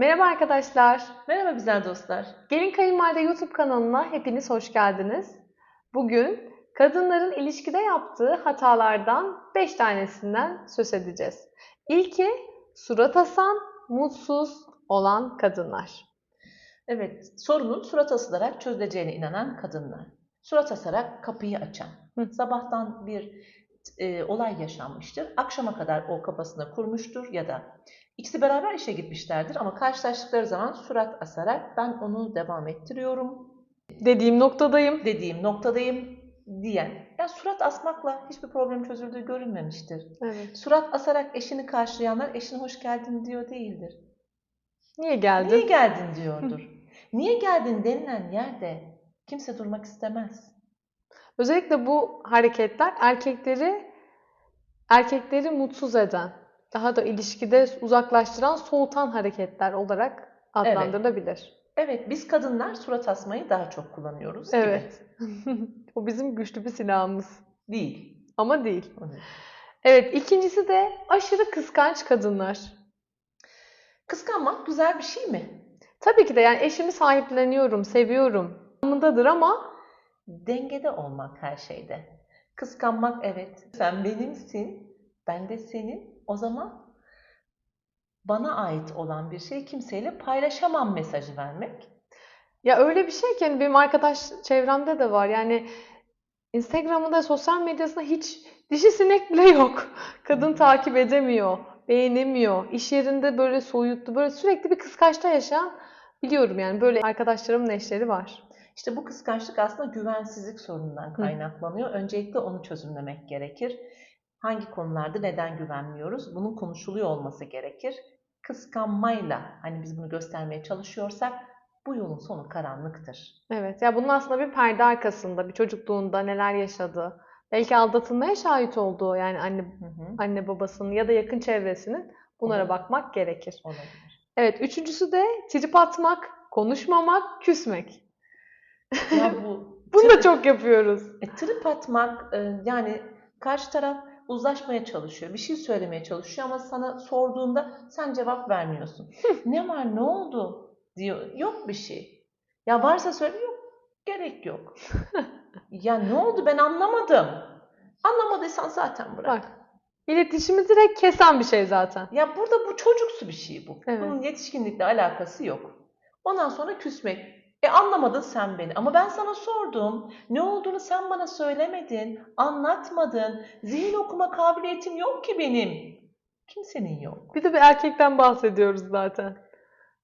Merhaba arkadaşlar. Merhaba güzel dostlar. Gelin Kayınvalide YouTube kanalına hepiniz hoş geldiniz. Bugün kadınların ilişkide yaptığı hatalardan 5 tanesinden söz edeceğiz. İlki surat asan, mutsuz olan kadınlar. Evet, sorunun surat asılarak çözüleceğine inanan kadınlar. Surat asarak kapıyı açan. Sabahtan bir e, olay yaşanmıştır. Akşama kadar o kafasına kurmuştur ya da ikisi beraber işe gitmişlerdir ama karşılaştıkları zaman surat asarak ben onu devam ettiriyorum Dediğim noktadayım. dediğim noktadayım diyen. Ya surat asmakla hiçbir problem çözüldüğü görülmemiştir. Evet. Surat asarak eşini karşılayanlar eşine hoş geldin diyor değildir. Niye geldin? Niye geldin diyordur. Niye geldin denilen yerde kimse durmak istemez. Özellikle bu hareketler erkekleri erkekleri mutsuz eden, daha da ilişkide uzaklaştıran, soğutan hareketler olarak adlandırılabilir. Evet biz kadınlar surat asmayı daha çok kullanıyoruz Evet. o bizim güçlü bir silahımız. Değil. Ama değil. Evet, ikincisi de aşırı kıskanç kadınlar. Kıskanmak güzel bir şey mi? Tabii ki de yani eşimi sahipleniyorum, seviyorum anlamındadır ama Dengede olmak her şeyde. Kıskanmak evet. Sen benimsin, ben de senin. O zaman bana ait olan bir şeyi kimseyle paylaşamam mesajı vermek. ya öyle bir şey ki hani benim arkadaş çevremde de var. Yani Instagram'ında, sosyal medyasında hiç dişi sinek bile yok. Kadın takip edemiyor, beğenemiyor. İş yerinde böyle soyutlu, böyle sürekli bir kıskançta yaşayan biliyorum yani böyle arkadaşlarımın eşleri var. İşte bu kıskançlık aslında güvensizlik sorunundan kaynaklanıyor. Öncelikle onu çözümlemek gerekir. Hangi konularda neden güvenmiyoruz? Bunun konuşuluyor olması gerekir. Kıskanmayla hani biz bunu göstermeye çalışıyorsak bu yolun sonu karanlıktır. Evet, ya bunun aslında bir perde arkasında, bir çocukluğunda neler yaşadığı, belki aldatılmaya şahit olduğu yani anne Hı hı, anne babasının ya da yakın çevresinin bunlara Olabilir. bakmak gerekir. olabilir. Evet, üçüncüsü de trip atmak, konuşmamak, küsmek. Ya bu Bunu da çok yapıyoruz. e, trip atmak e, yani karşı taraf uzlaşmaya çalışıyor, bir şey söylemeye çalışıyor ama sana sorduğunda sen cevap vermiyorsun. ne var, ne oldu diyor. Yok bir şey. Ya varsa söyle yok. Gerek yok. ya ne oldu ben anlamadım. Anlamadıysan zaten bırak. Bak, iletişimi direkt kesen bir şey zaten. Ya burada bu çocuksu bir şey bu. Evet. Bunun yetişkinlikle alakası yok. Ondan sonra küsmek. E anlamadın sen beni ama ben sana sordum. Ne olduğunu sen bana söylemedin, anlatmadın. Zihin okuma kabiliyetim yok ki benim. Kimsenin yok. Bir de bir erkekten bahsediyoruz zaten.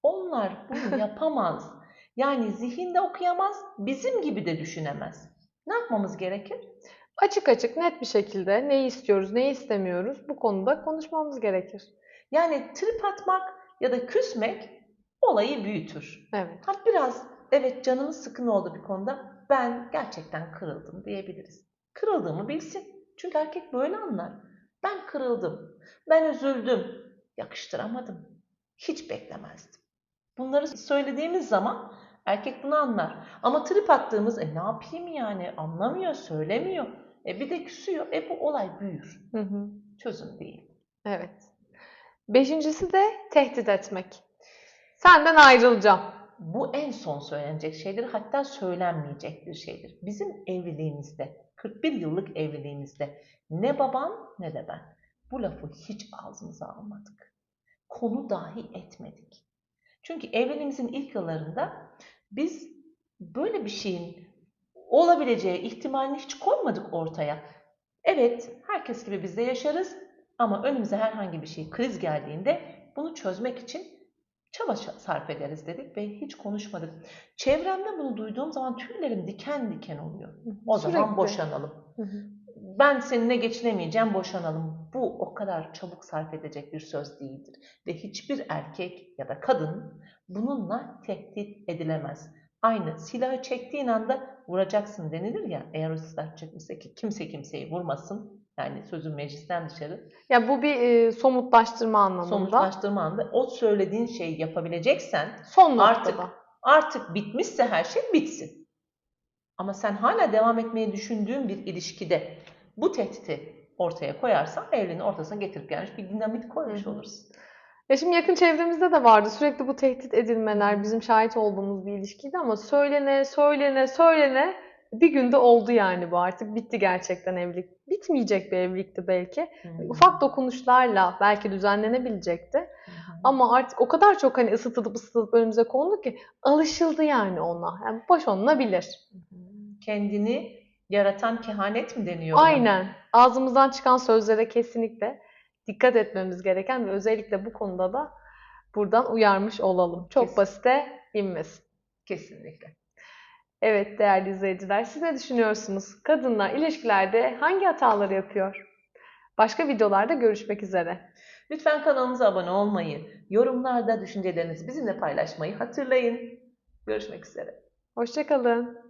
Onlar bunu yapamaz. Yani zihinde okuyamaz, bizim gibi de düşünemez. Ne yapmamız gerekir? Açık açık, net bir şekilde neyi istiyoruz, neyi istemiyoruz bu konuda konuşmamız gerekir. Yani trip atmak ya da küsmek olayı büyütür. Evet. Ha biraz evet canımız sıkın oldu bir konuda. Ben gerçekten kırıldım diyebiliriz. Kırıldığımı bilsin. Çünkü erkek böyle anlar. Ben kırıldım. Ben üzüldüm. Yakıştıramadım. Hiç beklemezdim. Bunları söylediğimiz zaman erkek bunu anlar. Ama trip attığımız e ne yapayım yani anlamıyor, söylemiyor. E bir de küsüyor. E bu olay büyür. Hı hı. Çözüm değil. Evet. Beşincisi de tehdit etmek. Senden ayrılacağım. Bu en son söylenecek şeydir. Hatta söylenmeyecek bir şeydir. Bizim evliliğimizde, 41 yıllık evliliğimizde ne baban ne de ben bu lafı hiç ağzımıza almadık. Konu dahi etmedik. Çünkü evliliğimizin ilk yıllarında biz böyle bir şeyin olabileceği ihtimalini hiç koymadık ortaya. Evet, herkes gibi biz de yaşarız ama önümüze herhangi bir şey, kriz geldiğinde bunu çözmek için çaba sarf ederiz dedik ve hiç konuşmadık. Çevremde bunu duyduğum zaman tüylerim diken diken oluyor. O zaman Sürekli. boşanalım. Hı hı. Ben seninle geçinemeyeceğim, boşanalım. Bu o kadar çabuk sarf edecek bir söz değildir. Ve hiçbir erkek ya da kadın bununla tehdit edilemez. Aynı silahı çektiğin anda vuracaksın denilir ya. Eğer o silah çekmişse ki kimse kimseyi vurmasın. Yani sözün meclisten dışarı. Ya bu bir e, somutlaştırma anlamında. Somutlaştırma anda o söylediğin şeyi yapabileceksen Son noktada. Artık. artık bitmişse her şey bitsin. Ama sen hala devam etmeyi düşündüğün bir ilişkide bu tehdidi ortaya koyarsan evliliğin ortasına getirip gelmiş bir dinamit koymuş Hı hı. olursun. Ya şimdi yakın çevremizde de vardı. Sürekli bu tehdit edilmeler bizim şahit olduğumuz bir ilişkiydi ama söylene, söylene, söylene bir günde oldu yani bu artık. Bitti gerçekten evlilik. Bitmeyecek bir evlilikti belki. Hı hı. Ufak dokunuşlarla belki düzenlenebilecekti. Hı hı. Ama artık o kadar çok hani ısıtılıp ısıtılıp önümüze kondu ki alışıldı yani ona. Yani boş olunabilir. Kendini yaratan kehanet mi deniyor? Aynen. Ağzımızdan çıkan sözlere kesinlikle dikkat etmemiz gereken ve özellikle bu konuda da buradan uyarmış olalım. Çok Kesin. basite inmesin. Kesinlikle. Evet değerli izleyiciler, siz ne düşünüyorsunuz? Kadınlar ilişkilerde hangi hataları yapıyor? Başka videolarda görüşmek üzere. Lütfen kanalımıza abone olmayı, yorumlarda düşüncelerinizi bizimle paylaşmayı hatırlayın. Görüşmek üzere. Hoşçakalın.